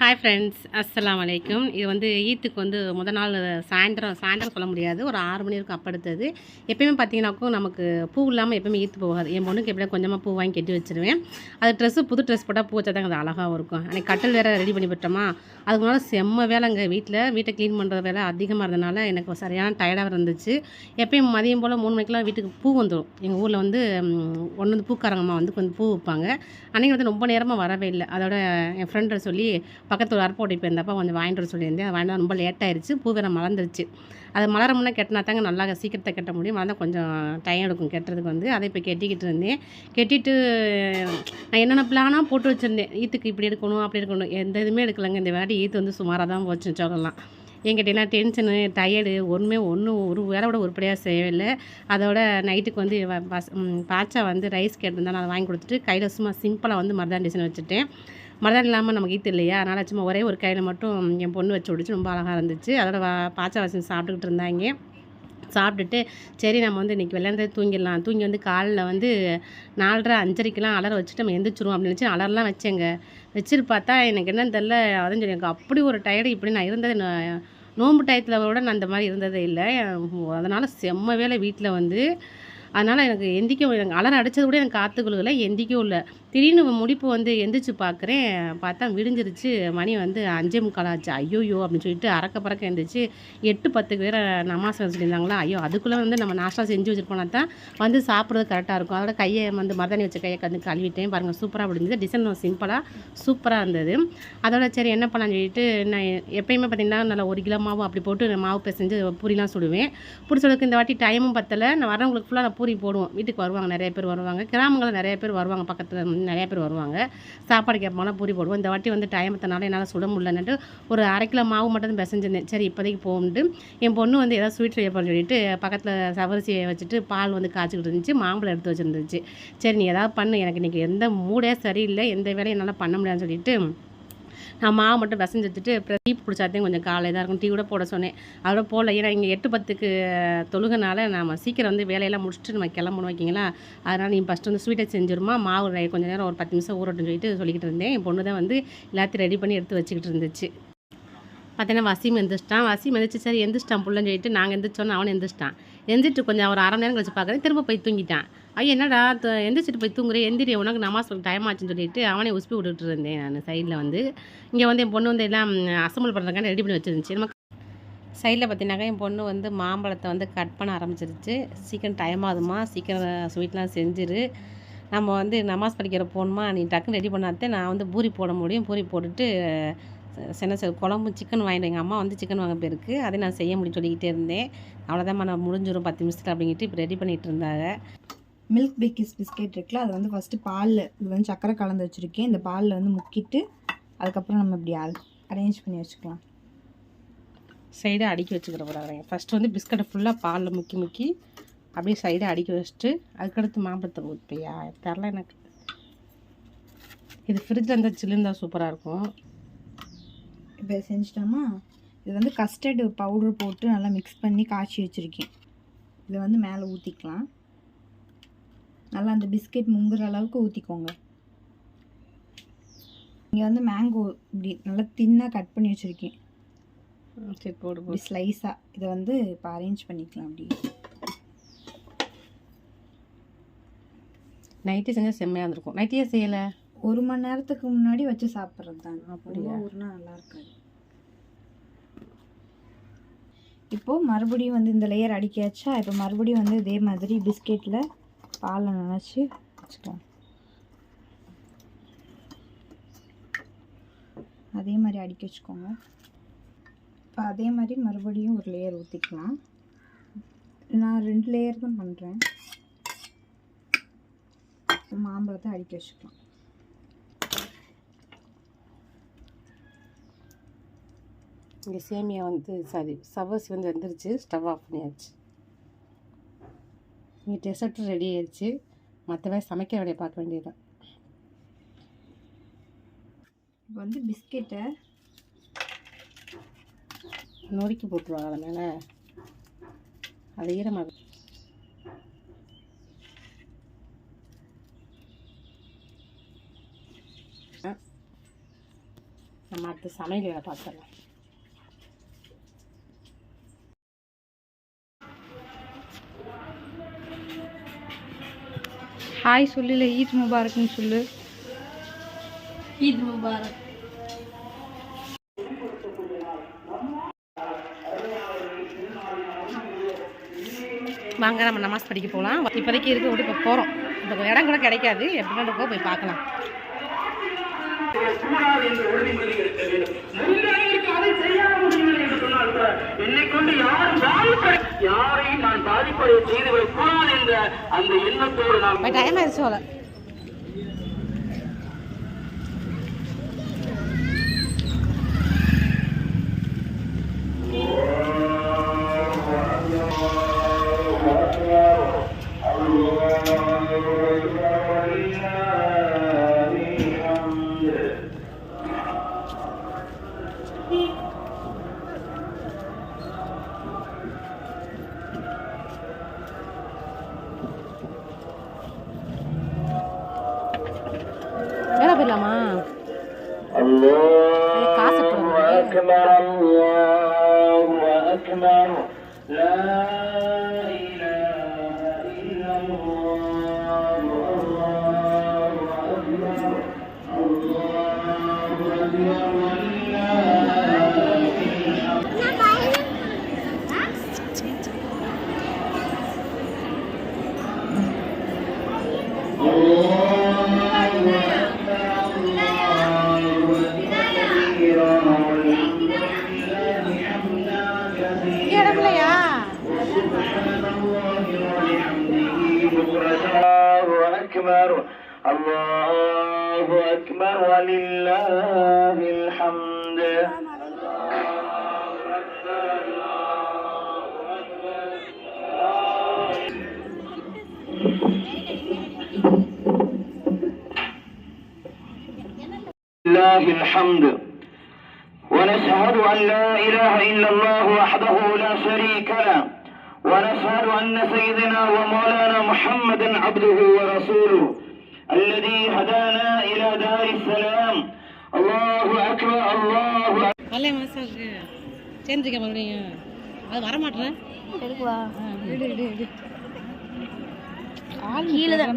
Hi friends அஸ்லாம் வலைக்கும் இது வந்து ஈத்துக்கு வந்து முத நாள் சாயந்தரம் சாயந்தரம் சொல்ல முடியாது. ஒரு ஆறு மணி இருக்கும் அப்படுத்தது. எப்பயுமே பார்த்தீங்கன்னாக்கும் நமக்கு பூ இல்லாமல் எப்பயுமே ஈத்து போகாது. என் பொண்ணுக்கு எப்படியா கொஞ்சமாக பூ வாங்கி கட்டி வச்சிருவேன். அது ட்ரெஸ்ஸு புது ட்ரெஸ் போட்டால் பூ வச்சா தான் அது அழகாகவும் இருக்கும். அன்றைக்கி கட்டல் வேறு ரெடி பண்ணி விட்டோமா? அதுக்கு முன்னால் செம்ம வேலை அங்கே வீட்டில் வீட்டை க்ளீன் பண்ணுற வேலை அதிகமாக இருந்தனால எனக்கு சரியான டயர்டாக இருந்துச்சு. எப்பயும் மதியம் போல் மூணு மணிக்கெலாம் வீட்டுக்கு பூ வந்துடும் எங்கள் ஊரில் வந்து ஒன்று வந்து பூக்காரங்கம்மா வந்து கொஞ்சம் பூ வைப்பாங்க. அன்றைக்கி வந்து ரொம்ப நேரமாக வரவே இல்லை. அதோட என் ஃப்ரெண்டை சொல்லி பக்கத்தில் ஒரு அறுப்போட்டி போயிருந்தப்போ கொஞ்சம் வாங்கிட்டு வர சொல்லியிருந்தேன். அது வாங்கிட்டு ரொம்ப லேட் ஆயிடுச்சு பூ வேறு மலர்ந்துருச்சு. அது மலர முன்னே கட்டினா தாங்க நல்லா சீக்கிரத்தை கட்ட முடியும். மலர்ந்தால் கொஞ்சம் டைம் எடுக்கும் கட்டுறதுக்கு வந்து. அதை இப்போ கெட்டிக்கிட்டு இருந்தேன். கெட்டிட்டு நான் என்னென்ன பிளானாக போட்டு வச்சுருந்தேன். ஈத்துக்கு இப்படி எடுக்கணும் அப்படி எடுக்கணும். எந்த இதுவுமே எடுக்கலைங்க. இந்த வாட்டி ஈத்து வந்து சுமாராக தான் போச்சுன்னு சொல்லலாம் என்கிட்டனா டென்ஷனு டயர்டு ஒன்றுமே ஒன்றும் ஒரு வேலை கூட உருப்படியாக செய்யவில்லை. அதோட நைட்டுக்கு வந்து பஸ்- பாச்சா வந்து ரைஸ் கேட்டிருந்தேன் நான் அதை வாங்கி கொடுத்துட்டு கையில் சும்மா சிம்பிளாக வந்து மருதாணி டிசைன் வச்சுட்டேன். மருதாணி இல்லாமல் நமக்கு ஈத்து இல்லையா? அதனால் சும்மா ஒரே ஒரு கையில் மட்டும் என் பொண்ணு வச்சு விடுச்சு ரொம்ப அழகாக இருந்துச்சு. அதோட வா- பாச்சா வச்சு சாப்பிட்டுக்கிட்டு இருந்தாங்க. சாப்பிட்டுட்டு சரி நம்ம வந்து இன்றைக்கி விளையாண்டு தூங்கிடலாம். தூங்கி வந்து காலில் வந்து நாலரை அஞ்சரைக்கெலாம் அலர வச்சுட்டு நம்ம எந்திரிச்சிருவோம் அப்படின்னு நினச்சி அலர்லாம் வச்சேங்க. வச்சுட்டு பார்த்தா எனக்கு என்னன்னு தெரில அதான் சொல்லி எனக்கு அப்படி ஒரு டயர்டு இப்படி நான் இருந்தது. நான் டயத்தில் விட நான் அந்த மாதிரி இருந்ததே இல்லை. அதனால் செம்ம வேலை வீட்டில் வந்து. அதனால் எனக்கு எந்திக்கும் எனக்கு அலற அடித்தது கூட எனக்கு காத்துக்கொள்ளல எந்திக்கவும் இல்லை. திடீர்னு முடிப்பு வந்து எந்திரிச்சு பார்க்குறேன் பார்த்தா விடிஞ்சிருச்சு. மணி வந்து அஞ்சே முக்கால் ஆச்சு. ஐயோயோ அப்படின்னு சொல்லிட்டு அறக்க பறக்க எழுந்திரிச்சு எட்டு பத்துக்கு பேர் நமாஸ் சொல்லியிருந்தாங்களா? ஐயோ அதுக்குள்ளே வந்து நம்ம நாஷ்டா செஞ்சு வச்சுருப்போம்னா தான் வந்து சாப்பிட்றது கரெக்டாக இருக்கும். அதோட கையை வந்து மருதாணி வச்ச கையை கந்து கழுவிட்டேன். பாருங்கள் சூப்பராக முடிஞ்சது டிசைன் சிம்பிளாக சூப்பராக இருந்தது. அதோட சரி என்ன பண்ணலாம்னு சொல்லிட்டு நான் எப்பயுமே பார்த்திங்கன்னா நல்லா ஒரு கிலோ மாவு அப்படி போட்டு மாவு பிசைஞ்சு பூரிலாம் சுடுவேன். பூரி இந்த வாட்டி டைமும் பத்தலை. நான் வரவங்களுக்கு ஃபுல்லாக நான் பூரி போடுவோம். வீட்டுக்கு வருவாங்க நிறைய பேர் வருவாங்க. கிராமங்களில் நிறைய பேர் வருவாங்க பக்கத்தில். நிறையா பேர் வருவாங்க. சாப்பாடு கேட்பாங்கன்னா பூரி போடுவோம். இந்த வாட்டி வந்து டைமத்தினால என்னால் சுட முடியலன்னுட்டு ஒரு அரை கிலோ மாவு மட்டும் தான் பிசைஞ்சிருந்தேன். சரி இப்போதைக்கு போகும்ட்டு என் பொண்ணு வந்து ஏதாவது ஸ்வீட் செய்ய போகிறேன்னு சொல்லிட்டு பக்கத்தில் சவரிசியை வச்சுட்டு பால் வந்து காய்ச்சிக்கிட்டு இருந்துச்சு. மாம்பழம் எடுத்து வச்சுருந்துச்சு. சரி நீ ஏதாவது பண்ணு. எனக்கு இன்றைக்கி எந்த மூடே சரியில்லை. எந்த வேலையும் என்னால் பண்ண முடியாதுன்னு சொல்லிட்டு நான் மாவு மட்டும் பிசைஞ்சு வச்சுட்டு அப்புறம் டீ குடிச்சாத்தையும் கொஞ்சம் காலை இதாக இருக்கும். டீ கூட போட சொன்னேன். அதோட போடல. ஏன்னா இங்கே எட்டு பத்துக்கு தொழுகனால நம்ம சீக்கிரம் வந்து வேலையெல்லாம் முடிச்சுட்டு நம்ம கிளம்பணும் வைக்கிங்களா? அதனால் நீ ஃபஸ்ட்டு வந்து ஸ்வீட்டை செஞ்சிருமா? மாவு கொஞ்சம் நேரம் ஒரு பத்து நிமிஷம் ஊறட்டும்னு சொல்லிட்டு சொல்லிக்கிட்டு இருந்தேன். என் பொண்ணு தான் வந்து எல்லாத்தையும் ரெடி பண்ணி எடுத்து வச்சுக்கிட்டு இருந்துச்சு. பார்த்தீங்கன்னா வசீம் எந்திரிச்சிட்டான். வசீம் எந்திரிச்சு சரி எந்திரிச்சிட்டான் புள்ளன்னு சொல்லிட்டு நாங்கள் எந்திரிச்சோன்னு அவன் எந்திரிச்சிட்டான். எந்திரிட்டு கொஞ்சம் ஒரு அரை நேரம் கழிச்சு பார்க்குறேன். திரும்ப போய் தூங்கிட்டான். ஐயோ என்னடா த- எந்திரிச்சிட்டு போய் தூங்குற? எந்திரி உனக்கு நமாஸ் டைம் ஆச்சுன்னு சொல்லிட்டு அவனே உசுப்பி விட்டுட்டு இருந்தேன் நான் சைடில் வந்து. இங்கே வந்து என் பொண்ணு வந்து எல்லாம் அசம்பிள் பண்ணுறதுக்கான ரெடி பண்ணி வச்சிருந்துச்சு. நம்ம சைடில் பார்த்தீங்கன்னாக்கா என் பொண்ணு வந்து மாம்பழத்தை வந்து கட் பண்ண ஆரம்பிச்சிருச்சு. சீக்கிரம் டைம் ஆகுதுமா சீக்கிரம் ஸ்வீட்லாம் செஞ்சிரு. நம்ம வந்து நமாஸ் படிக்கிற போகணுமா நீ டக்குன்னு ரெடி பண்ணாதே நான் வந்து பூரி போட முடியும். பூரி போட்டுட்டு சின்ன சின்ன குழம்பு சிக்கன் வாங்கிட்டு எங்கள் அம்மா வந்து சிக்கன் வாங்க போயிருக்கு அதை நான் செய்ய முடியும் சொல்லிக்கிட்டே இருந்தேன். அவ்வளோதாம்மா நான் முடிஞ்சிடும் பத்து நிமிஷத்தில் அப்படிங்கிட்டு இப்போ ரெடி பண்ணிகிட்டு இருந்தாங்க. மில்க் பேக்கிஸ் பிஸ்கெட் இருக்குல்ல அது வந்து ஃபஸ்ட்டு பாலில் இது வந்து சக்கரை கலந்து வச்சுருக்கேன். இந்த பாலில் வந்து முக்கிட்டு அதுக்கப்புறம் நம்ம இப்படி அரேஞ்ச் பண்ணி வச்சுக்கலாம். சைடாக அடுக்கி வச்சுக்கிற போகிறாங்க ஃபஸ்ட்டு வந்து பிஸ்கட்டை ஃபுல்லாக பாலில் முக்கி முக்கி அப்படியே சைடாக அடுக்கி வச்சுட்டு அதுக்கடுத்து மாம்பழத்தை ஊற்றியா தெரில எனக்கு. இது ஃப்ரிட்ஜில் இருந்தால் சில்லுன்னு தான் சூப்பராக இருக்கும். இப்போ செஞ்சிட்டோமா? இது வந்து கஸ்டர்டு பவுடர் போட்டு நல்லா மிக்ஸ் பண்ணி காய்ச்சி வச்சுருக்கேன். இதை வந்து மேலே ஊற்றிக்கலாம் நல்லா அந்த பிஸ்கெட் முங்குற அளவுக்கு ஊற்றிக்கோங்க இங்கே வந்து மேங்கோ இப்படி நல்லா தின்னாக கட் பண்ணி வச்சுருக்கேன். சரி போடு போடு. ஸ்லைஸாக இதை வந்து இப்போ அரேஞ்ச் பண்ணிக்கலாம் அப்படி நைட்டே செஞ்சால் செம்மையாக இருந்திருக்கும். நைட்டே செய்யலை? ஒரு மணி நேரத்துக்கு முன்னாடி வச்சு சாப்பிட்றது தான் அப்படியா? ஊர்னா நல்லா இருக்காது. இப்போ மறுபடியும் வந்து இந்த லேயர் அடிக்காச்சா இப்போ மறுபடியும் வந்து இதே மாதிரி பிஸ்கெட்டில் பாலை நினச்சி வச்சுக்கலாம் அதே மாதிரி அடிக்க வச்சுக்கோங்க. இப்போ அதே மாதிரி மறுபடியும் ஒரு லேயர் ஊற்றிக்கலாம் நான் ரெண்டு லேயர் தான் பண்ணுறேன் மாம்பழத்தை அடிக்க வச்சுக்கலாம். இங்கே சேமியா வந்து சாரி சவர்ஸ் வந்து வந்துருச்சு. ஸ்டவ் ஆஃப் பண்ணியாச்சு. இங்கே டெசர்ட் ரெடி ஆயிடுச்சு. மற்ற வேலை சமைக்கிற வேலையை பார்க்க வேண்டியதுதான். இப்போ வந்து பிஸ்கெட்டை நொறுக்கி போட்டுருவாங்க அது மேலே. அது ஈரமாக நம்ம அடுத்து சமையல் வேலை பார்த்துடலாம். ஹாய் சொல்லல ஈத் முபாரக்னு சொல்லு. ஈத் முபாரக். வாங்க நம்ம நமாஸ் படிக்க போகலாம் இப்போதைக்கு இருக்க விட்டு இப்போ போகிறோம் இப்போ இடம் கூட கிடைக்காது. எப்படின்னு இருக்கோ போய் பார்க்கலாம் கூடாது என்ற உறுதிமொழி எடுக்க வேண்டும் முடிந்தவர்களுக்கு அதை செய்ய முடியவில்லை என்னை கொண்டு யாரும் பாதிப்படை யாரையும் நான் பாதிப்படைய செய்துவிடக் கூடாது என்ற அந்த எண்ணத்தோடு போய் டைம் ஆயிடுச்சு போல வேலை أكبر. الله أكبر. ولله الحمد. لله الحمد. ونشهد أن لا إله إلا الله وحده لا شريك له. ونشهد أن سيدنا ومولانا محمدا عبده ورسوله الذي هدانا إلى دار السلام الله أكبر الله أكبر வரலையா மாசாவுக்கு சேர்ந்துருக்க மறுபடியும் அது வரமாட்டேன் எடுக்குவா எடு எடு எடு கீழே தான்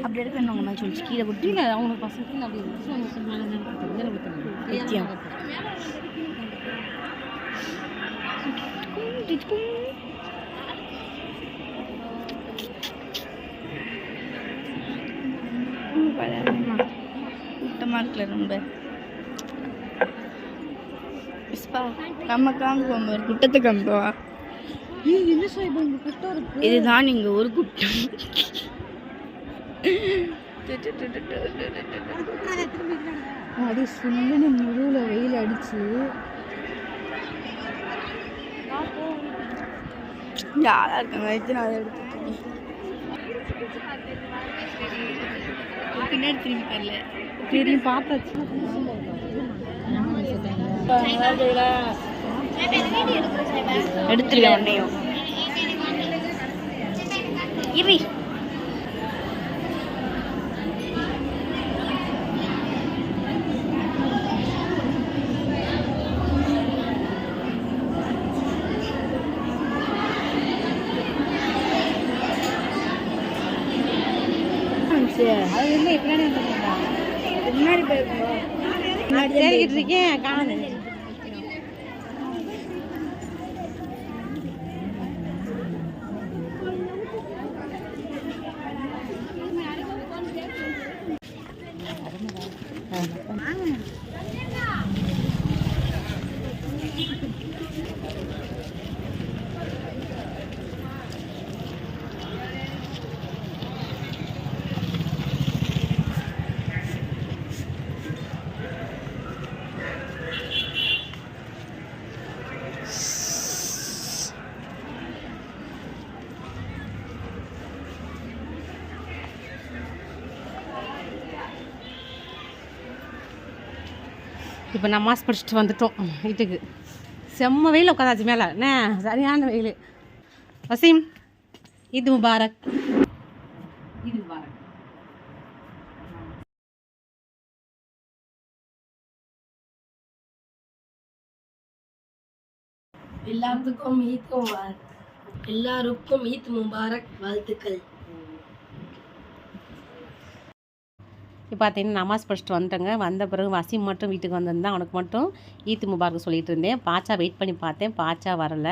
அப்படி எடுக்கணும் உங்க மாதிரி சொல்லிச்சு கீழே போட்டு கீழே அவங்களுக்கு பசங்க கீழே அப்படி இருந்துச்சு அவங்க கொஞ்சம் மேலே மேலே நிச்சயம். கூட்டமாக இருக்குல்ல ரொம்ப. புஷ்பா நம்ம காமிப்போம் பாரு குட்டத்தை இருக்கு. இதுதான் இங்க ஒரு குட்டம். அடி சுல்லுன்னு முழுவில் வெயில் அடிச்சு. யாரா இருக்காங்க? எடுத்து நான் அதை எடுத்துட்டேன் பின்னாடி திரும்பி தரல தெரியும் பார்த்தாச்சு. எடுத்துருவேன் உன்னையும். இரு அது இல்லை பின்னாடி வந்துருக்கா முன்னாடி போயிருக்கோம் நான் தேடிக்கிட்டு இருக்கேன் இப்போ நான் மாஸ் படிச்சுட்டு வந்துட்டோம். வீட்டுக்கு. செம்ம வெயில் உட்காந்தாச்சு மேலே. என்ன? சரியான வெயில். வசீம் இது முபாரக். இது முபாரக். எல்லாத்துக்கும் ஈத் முபாரக். எல்லாருக்கும் ஈத் முபாரக். வாழ்த்துக்கள். இப்போ பார்த்தீங்கன்னா நமாஸ் படிச்சுட்டு வந்துட்டேங்க. வந்த பிறகு வசீம் மட்டும் வீட்டுக்கு வந்திருந்தான் அவனுக்கு மட்டும் ஈத்து முபார்க்கு சொல்லிகிட்டு இருந்தேன். பாச்சா வெயிட் பண்ணி பார்த்தேன். பாச்சா வரல.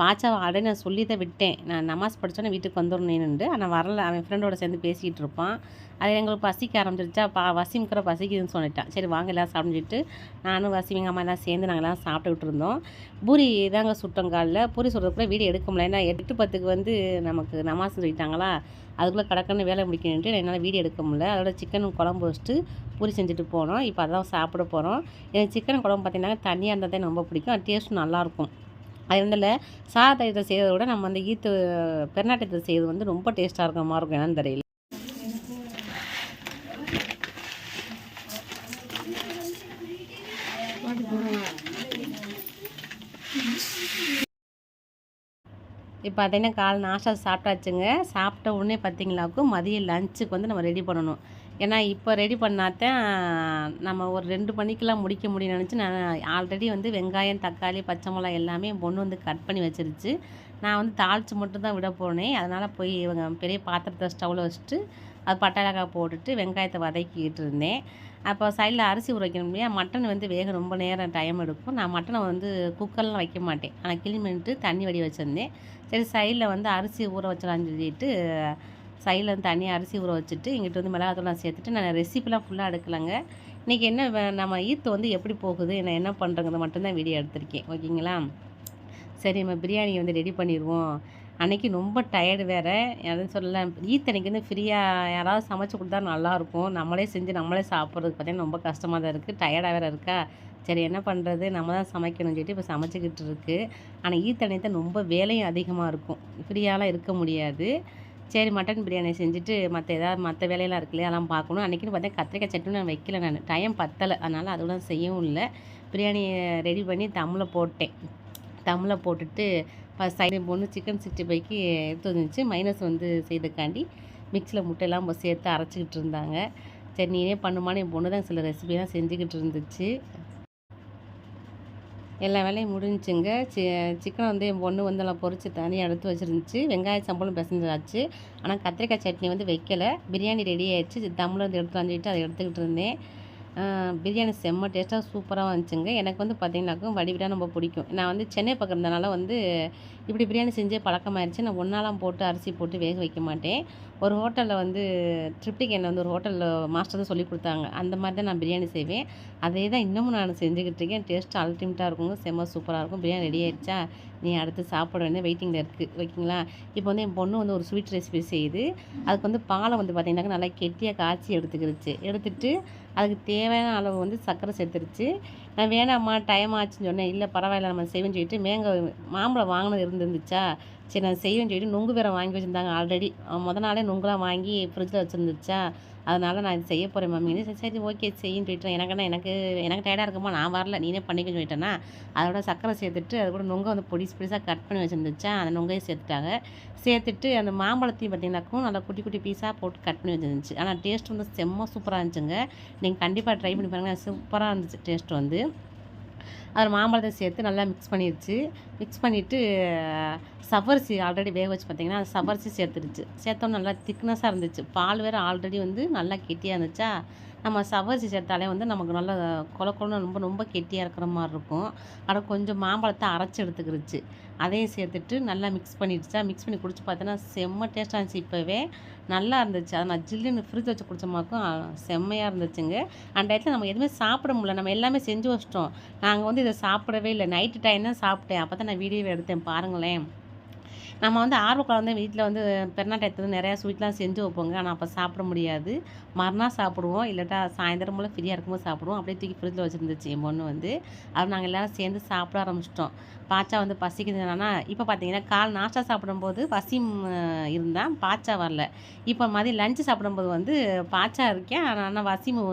பாச்சா ஆல்ரெடி நான் சொல்லி தான் விட்டேன். நான் நமாஸ் படித்தோன்னே வீட்டுக்கு வந்துடணுன்னு ஆனால் வரல. அவன் ஃப்ரெண்டோட சேர்ந்து பேசிகிட்டு இருப்பான். அது எங்களுக்கு பசிக்க ஆரம்பிச்சிருச்சா? பா வசிம்கிற பசிக்குதுன்னு சொல்லிட்டான். சரி வாங்க எல்லாம் சாப்பிட்டுட்டு நானும் வசிம் எங்கள் அம்மா எல்லாம் சேர்ந்து நாங்கள் எல்லாம் சாப்பிட்டுக்கிட்டு இருந்தோம். பூரி தாங்க சுட்டங்காலில் பூரி சுடுறதுக்குள்ள வீடியோ எடுக்க முடியல. ஏன்னா எட்டு பத்துக்கு வந்து நமக்கு நமாஸ் சொல்லிட்டாங்களா? அதுக்குள்ளே கடக்கன்னு வேலை முடிக்கணுன்ட்டு என்னால் வீடியோ எடுக்க முடியல. அதோட சிக்கன் குழம்பு வச்சுட்டு பூரி செஞ்சுட்டு போனோம். இப்போ அதான் சாப்பிட போகிறோம் எனக்கு சிக்கன் குழம்பு பார்த்தீங்கன்னா தனியாக இருந்தால் தான் ரொம்ப பிடிக்கும். டேஸ்ட்டும் நல்லாயிருக்கும். அது சாதத்தை செய்கிறத விட நம்ம அந்த ஈத்து பெருநாட்டத்தை செய்கிறது வந்து ரொம்ப டேஸ்ட்டாக இருக்கிற மாதிரி இருக்கும். என்னன்னு தெரியல. இப்போ பார்த்தீங்கன்னா காலை நாஷ்டா சாப்பிட்டாச்சுங்க. சாப்பிட்ட உடனே பார்த்தீங்களாக்கும் மதியம் லஞ்சுக்கு வந்து நம்ம ரெடி பண்ணணும். ஏன்னா இப்போ ரெடி பண்ணாதான் நம்ம ஒரு ரெண்டு மணிக்கெலாம் முடிக்க முடியும்னு நினச்சி நான் ஆல்ரெடி வந்து வெங்காயம் தக்காளி பச்சை மிளகாய் எல்லாமே என் பொண்ணு வந்து கட் பண்ணி வச்சிருச்சு. நான் வந்து தாளித்து மட்டும் தான் விட போனேன். அதனால் போய் இவங்க பெரிய பாத்திரத்தை ஸ்டவ்வில் வச்சுட்டு அது பட்டாளக்காய் போட்டுட்டு வெங்காயத்தை வதக்கிக்கிட்டு இருந்தேன். அப்போ சைடில் அரிசி ஊற வைக்கணும் இல்லையா? மட்டன் வந்து வேக ரொம்ப நேரம் டைம் எடுக்கும். நான் மட்டனை வந்து குக்கர்லாம் வைக்க மாட்டேன். ஆனால் கிளி பண்ணிட்டு தண்ணி வடி வச்சுருந்தேன். சரி சைடில் வந்து அரிசி ஊற வச்சலான்னு சொல்லிட்டு சைடில் வந்து தனியாக அரிசி ஊற வச்சுட்டு இங்கிட்ட வந்து மிளகாத்தூள்லாம் சேர்த்துட்டு நான் ரெசிபிலாம் ஃபுல்லாக எடுக்கலைங்க. இன்றைக்கி என்ன வே- நம்ம ஈத்து வந்து எப்படி போகுது நான் என்ன பண்ணுறேங்கிறத மட்டும்தான் வீடியோ எடுத்திருக்கேன். ஓகேங்களா? சரி நம்ம பிரியாணி வந்து ரெடி பண்ணிடுவோம். அன்றைக்கி ரொம்ப டயர்டு வேறு. எதுவும் சொல்லல ஈத் அன்றைக்கி வந்து ஃப்ரீயாக யாராவது சமைச்சு கொடுத்தா நல்லாயிருக்கும் நம்மளே செஞ்சு நம்மளே சாப்பிட்றதுக்கு பார்த்தீங்கன்னா ரொம்ப கஷ்டமாக தான் இருக்குது டயர்டாக வேறு இருக்கா? சரி என்ன பண்ணுறது நம்ம தான் சமைக்கணும்னு சொல்லிட்டு இப்போ சமைச்சிக்கிட்டு இருக்குது ஆனால் ஈத் தான் ரொம்ப வேலையும் அதிகமாக இருக்கும். ஃப்ரீயாலாம் இருக்க முடியாது. சரி மட்டன் பிரியாணி செஞ்சுட்டு மற்ற ஏதாவது மற்ற வேலையெல்லாம் இருக்கு இல்லையா? அதெல்லாம் பார்க்கணும். அன்றைக்கின்னு பார்த்தா கத்திரிக்காய் சட்னி நான் வைக்கல நான். டைம் பத்தலை. அதனால் அதோட செய்யவும் இல்லை. பிரியாணியை ரெடி பண்ணி தம்மில் போட்டேன். தம்மில் போட்டுட்டு சைடு பொண்ணு சிக்கன் சிக்ஸ்டி ஃபைவ்க்கு எடுத்து வந்துச்சு. மைனஸ் வந்து செய்தக்காண்டி மிக்சியில் முட்டையெல்லாம் சேர்த்து அரைச்சிக்கிட்டு இருந்தாங்க. சரி நீனே பண்ணுமான்னு என் பொண்ணு தான் சில ரெசிபிலாம் செஞ்சுக்கிட்டு இருந்துச்சு. எல்லா வேலையும் முடிஞ்சுங்க சி சிக்கன் வந்து என் பொண்ணு வந்து நல்லா பொறிச்சு தனியாக எடுத்து வச்சுருந்துச்சு. வெங்காய சம்பளம் பிசைஞ்சாச்சு. ஆனால் கத்திரிக்காய் சட்னி வந்து வைக்கலை. பிரியாணி ரெடி ஆயிடுச்சு. தம்மில் வந்து எடுத்து வந்துட்டு அதை எடுத்துக்கிட்டு இருந்தேன். பிரியாணி செம்ம டேஸ்ட்டாக சூப்பராக வந்துச்சுங்க. எனக்கு வந்து பார்த்திங்கனாக்கும் வடிவிடா ரொம்ப பிடிக்கும். நான் வந்து சென்னை பக்கம் இருந்தனால வந்து இப்படி பிரியாணி செஞ்சே பழக்கமாயிருச்சு. நான் ஒன்றாலாம் போட்டு அரிசி போட்டு வேக வைக்க மாட்டேன். ஒரு ஹோட்டலில் வந்து ட்ரிப்டிக் என்ன வந்து ஒரு ஹோட்டலில் மாஸ்டர் தான் சொல்லி கொடுத்தாங்க. அந்த மாதிரி தான் நான் பிரியாணி செய்வேன். அதே தான் இன்னமும் நான் செஞ்சுக்கிட்டு இருக்கேன். டேஸ்ட்டு அல்டிமேட்டாக இருக்குங்க. செம்ம சூப்பராக இருக்கும். பிரியாணி ரெடி ஆயிடுச்சா நீ அடுத்து சாப்பிட வேண்டிய வெயிட்டிங்கில் இருக்குது ஓகேங்களா இப்போ வந்து என் பொண்ணு வந்து ஒரு ஸ்வீட் ரெசிபி செய்யுது. அதுக்கு வந்து பாலை வந்து பார்த்திங்கனாக்கா நல்லா கெட்டியாக காய்ச்சி எடுத்துக்கிடுச்சு எடுத்துகிட்டு அதுக்கு தேவையான அளவு வந்து சர்க்கரை சேர்த்துருச்சு. நான் வேணாம்மா டைம் ஆச்சுன்னு சொன்னேன். இல்லை பரவாயில்ல நம்ம செய்வேன்னு சொல்லிட்டு மேங்க மாம்பழம் வாங்கினது இருந்துருந்துச்சா? சரி நான் செய்வேன்னு சொல்லிட்டு நுங்கு வேற வாங்கி வச்சுருந்தாங்க ஆல்ரெடி முத நாளே நுங்குலாம் வாங்கி ஃப்ரிட்ஜில் வச்சுருந்துச்சா? அதனால் நான் இது செய்ய போகிறேன் மம்மின்னு சரி சரி ஓகே செய்யின்னு சொல்லிட்டேன். எனக்குன்னா எனக்கு எனக்கு டயர்டாக இருக்குமா? நான் வரல. நீனே பண்ணிக்கன்னு சொல்லிட்டேன்னா அதோட சர்க்கரை சேர்த்துட்டு அது கூட நுங்கை வந்து பொடிசு பொடிசாக கட் பண்ணி வச்சுருந்துச்சா அந்த நொங்கையும் சேர்த்துட்டாங்க. சேர்த்துட்டு அந்த மாம்பழத்தையும் பார்த்தீங்கன்னாக்கும் நல்லா குட்டி குட்டி பீஸாக போட்டு கட் பண்ணி வச்சுருந்துச்சு. ஆனால் டேஸ்ட் வந்து செம்ம சூப்பராக இருந்துச்சுங்க. நீங்கள் கண்டிப்பாக ட்ரை பண்ணி பாருங்கள் சூப்பராக இருந்துச்சு டேஸ்ட் வந்து. அதில் மாம்பழத்தை சேர்த்து நல்லா மிக்ஸ் பண்ணிடுச்சு. மிக்ஸ் பண்ணிவிட்டு சவரிசி ஆல்ரெடி வேக வச்சு பார்த்தீங்கன்னா அது சவரிசி சேர்த்துருச்சு சேர்த்தோம் நல்லா திக்னஸாக இருந்துச்சு. பால் வேறு ஆல்ரெடி வந்து நல்லா கெட்டியாக இருந்துச்சா? நம்ம சவரிசி சேர்த்தாலே வந்து நமக்கு நல்லா கொல கொலன்னு ரொம்ப ரொம்ப கெட்டியாக இருக்கிற மாதிரி இருக்கும். ஆனால் கொஞ்சம் மாம்பழத்தை அரைச்சி எடுத்துக்கிருச்சு. அதையும் சேர்த்துட்டு நல்லா மிக்ஸ் பண்ணிடுச்சா? மிக்ஸ் பண்ணி குடிச்சு பார்த்தோன்னா செம்ம டேஸ்ட்டாக இருந்துச்சு இப்போவே. நல்லா இருந்துச்சு. அதை நான் ஜில்லுன்னு ஃப்ரிட்ஜ் வச்சு குடிச்சமாக்கும் செம்மையாக இருந்துச்சுங்க. அந்த டயத்தில் நம்ம எதுவுமே சாப்பிட முடியல. நம்ம எல்லாமே செஞ்சு வச்சிட்டோம். நாங்கள் வந்து இதை சாப்பிடவே இல்லை. நைட்டு டைம் தான் சாப்பிட்டேன். அப்போ தான் நான் வீடியோவை எடுத்தேன். பாருங்களேன். நம்ம வந்து ஆர்வக்குள்ள வந்து வீட்டில் வந்து பெருநாட்டயத்தில் நிறையா ஸ்வீட்லாம் செஞ்சு வைப்போங்க. ஆனால் அப்போ சாப்பிட முடியாது. மறுநாள் சாப்பிடுவோம். இல்லாட்டா சாயந்தரம் போல் ஃப்ரீயாக இருக்கும்போது சாப்பிடுவோம். அப்படியே தூக்கி ஃப்ரிட்ஜில் வச்சுருந்துச்சு என் பொண்ணு வந்து. அது நாங்கள் எல்லோரும் சேர்ந்து சாப்பிட ஆரம்பிச்சிட்டோம். பாச்சா வந்து பசிக்குதுன்னா இப்போ பார்த்தீங்கன்னா கால் நாஷ்டா சாப்பிடும்போது பசி இருந்தால் பாச்சா வரல. இப்போ மாதிரி லஞ்சு சாப்பிடும்போது வந்து பாச்சா இருக்கேன். ஆனால் வசிமு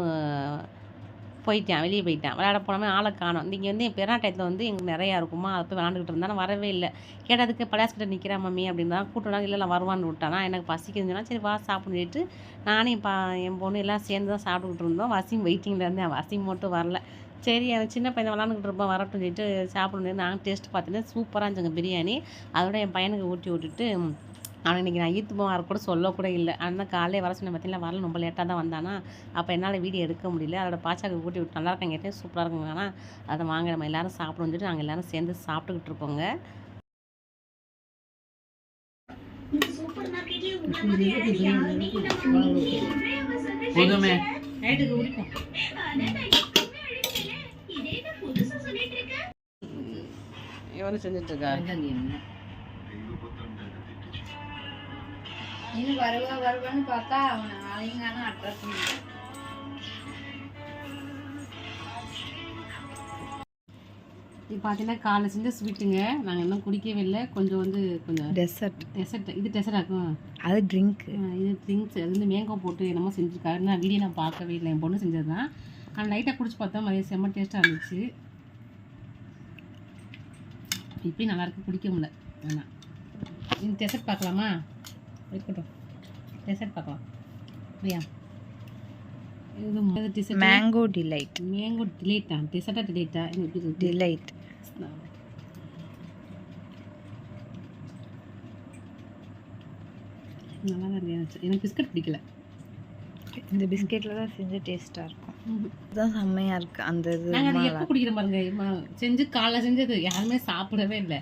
போயிட்டான் வெளியே போயிட்டான். விளையாட போனோமே ஆளை காணோம். இங்கே வந்து என் பெருநாட்டயத்தில் வந்து எங்களுக்கு நிறையா இருக்குமா? அதை போய் விளாண்டுக்கிட்டு இருந்தா நான் வரவே இல்லை. கேட்டதுக்கு பழையாஸ்கிட்ட நிற்கிறேன் மம்மி? அப்படின்னு தான் இல்லை நான் வருவான்னு விட்டானா. எனக்கு பசிக்குதுன்னா சரி வா சாப்பிடுன்னு சொல்லிட்டு நானும் பா என் பொண்ணு எல்லாம் சேர்ந்து தான் சாப்பிட்டுக்கிட்டு இருந்தோம். வசிம் வெயிட்டிங்கில் இருந்தேன். வசிம் மட்டும் வரல. சரி அவன் சின்ன பையன் விளாண்டுக்கிட்டு இருப்போம் வரட்டும் சொல்லிட்டு சாப்பிடணும் நாங்கள் டேஸ்ட் பார்த்துட்டு சூப்பராக இருந்துச்சுங்க பிரியாணி. அதோட என் பையனுக்கு ஊட்டி விட்டுட்டு அவன் இன்னைக்கு நான் ஈத்து போவார் கூட சொல்லக்கூட இல்லை. ஆனால் காலையில் வர சொன்ன பார்த்தீங்களா வரல ரொம்ப லேட்டாக தான் வந்தானா. அப்போ என்னால் வீடியோ எடுக்க முடியல. அதோட பாச்சாக்கு ஊட்டி விட்டு நல்லா இருக்காங்க கேட்டேன். சூப்பராக இருக்குங்க ஆனால் அதை வாங்க நம்ம எல்லாரும் சாப்பிடணும்னு சொல்லிட்டு நாங்கள் எல்லாரும் சேர்ந்து சாப்பிட்டுக்கிட்டு இருக்கோங்க. போதுமே. நைட்டுக்கு குடிப்போம் இவனு செஞ்சுட்டு இருக்கா இன்னும் வருவா வருவான்னு பார்த்தா அவனை காணும் அட்ரஸ் இது பார்த்தீங்கன்னா காலைல செஞ்ச ஸ்வீட்டுங்க நாங்கள் இன்னும் குடிக்கவே இல்லை. கொஞ்சம் வந்து கொஞ்சம் டெசர்ட் டெசர்ட் இது டெசர்ட் ஆக்கும் அது ட்ரிங்க் இது த்ரிங்க்ஸ் அது வந்து மேங்கோ போட்டு என்னமோ செஞ்சுருக்காரு. நான் வீடியோ நான் பார்க்கவே இல்லை. என் பொண்ணு செஞ்சது தான் ஆனால் லைட்டாக குடிச்சு பார்த்தா மதியம் செம்ம டேஸ்ட்டாக இருந்துச்சு. இப்படி நல்லா இருக்கு. குடிக்க முடியல. வேணாம் இந்த டெசர்ட் பார்க்கலாமா? இருக்கட்டும். டெசர்ட் பார்க்கலாம். இல்லையா இது டெசர்ட் மேங்கோ டிலைட் மேங்கோ டிலேட்டா டெசர்ட்டா டிலேட்டா எப்படி டிலைட் நல்லா தான் இருந்துச்சு எனக்கு பிஸ்கட் பிடிக்கல. இந்த பிஸ்கெட்டில் தான் செஞ்சு டேஸ்ட்டாக இருக்கும். இதுதான் செம்மையாக இருக்குது அந்த இது நாங்கள் எப்போ குடிக்கிற பாருங்க? செஞ்சு காலைல செஞ்சது யாருமே சாப்பிடவே இல்லை.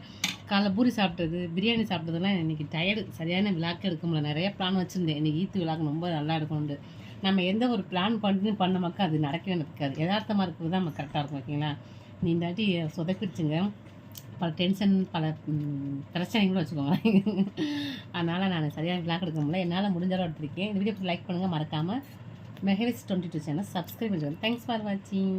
காலைல பூரி சாப்பிட்டது பிரியாணி சாப்பிட்டதெல்லாம் இன்னைக்கு டயர்டு சரியான விழாக்கு எடுக்க முடியல. நிறைய பிளான் வச்சுருந்தேன். இன்றைக்கி ஈத்து விழாக்கு ரொம்ப நல்லா எடுக்கணுண்டு நம்ம எந்த ஒரு பிளான் பண்ணி பண்ண மக்கள் அது நடக்கவே நடக்காது. யதார்த்தமாக இருக்கிறது தான் நம்ம கரெக்டாக இருக்கும் ஓகேங்களா நீ இந்தாட்டி சொதப்பிடுச்சுங்க. பல டென்ஷன் பல பிரச்சனைகளும் வச்சுக்கோங்க அதனால் நான் சரியான விழாக்கு எடுக்க முடியல. என்னால் முடிஞ்ச எடுத்திருக்கேன். இந்த வீடியோ லைக் பண்ணுங்கள் மறக்காமல் Mehris twenty two channel subscribe பண்ணுங்கள் தேங்க்ஸ் ஃபார் வாட்சிங்